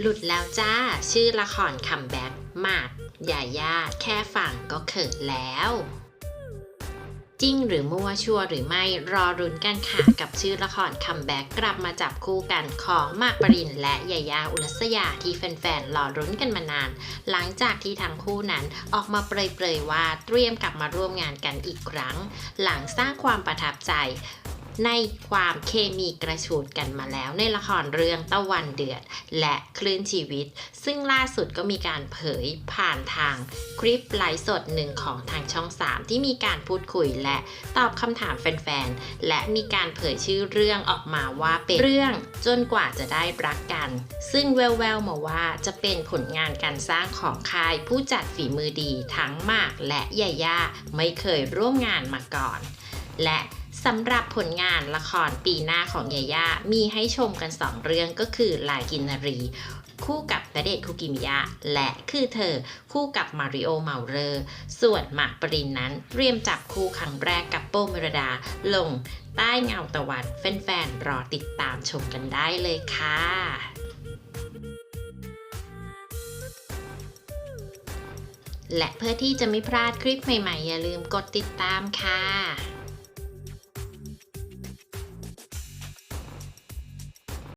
หลุดแล้วจ้า ชื่อละครคัมแบ็กหมากยาย่าแค่ฟังก็เขินแล้ว จริงหรือมั่วชัวหรือไม่รอรุนกันค่ะ กับชื่อละครคัมแบ็กกลับมาจับคู่กันของมากปรินและยายาอุรัสยาที่แฟนๆรอรุ้นกันมานาน หลังจากที่ทั้งคู่นั้นออกมาเปรยๆว่าเตรียมกลับมาร่วมงานกันอีกครั้ง หลังสร้างความประทับใจ ในความเคมีกระชูดกันมาแล้วในละครเรื่องตะวันเดือด และคลื่นชีวิต ซึ่งล่าสุดก็มีการเผยผ่านทางคลิปไลฟ์สดหนึ่งของทางช่อง 3 ที่มีการพูดคุยและตอบคำถามแฟนๆ และมีการเผยชื่อเรื่องออกมาว่าเป็นเรื่องจนกว่าจะได้รักกัน ซึ่งแววๆมาว่าจะเป็นผลงานการสร้างของค่ายผู้จัดฝีมือดีทั้งมากและยาย่าไม่เคยร่วมงานมาก่อน และ สำหรับผลงานละครปีหน้าของยาย่ามีให้ชมกัน 2 เรื่องก็คือลายกินนารี คู่กับณเดชคุกิมิยะ และคือเธอ คู่กับมาริโอเมาเรอร์ ส่วนหมากปรินนั้นเตรียมจับคู่ครั้งแรกกับโป้เมรดา ลงใต้เงาตะวันแฟนๆรอติดตามชมกันได้เลยค่ะและเพื่อที่จะไม่พลาดคลิปใหม่ ๆ อย่าลืมกดติดตามค่ะ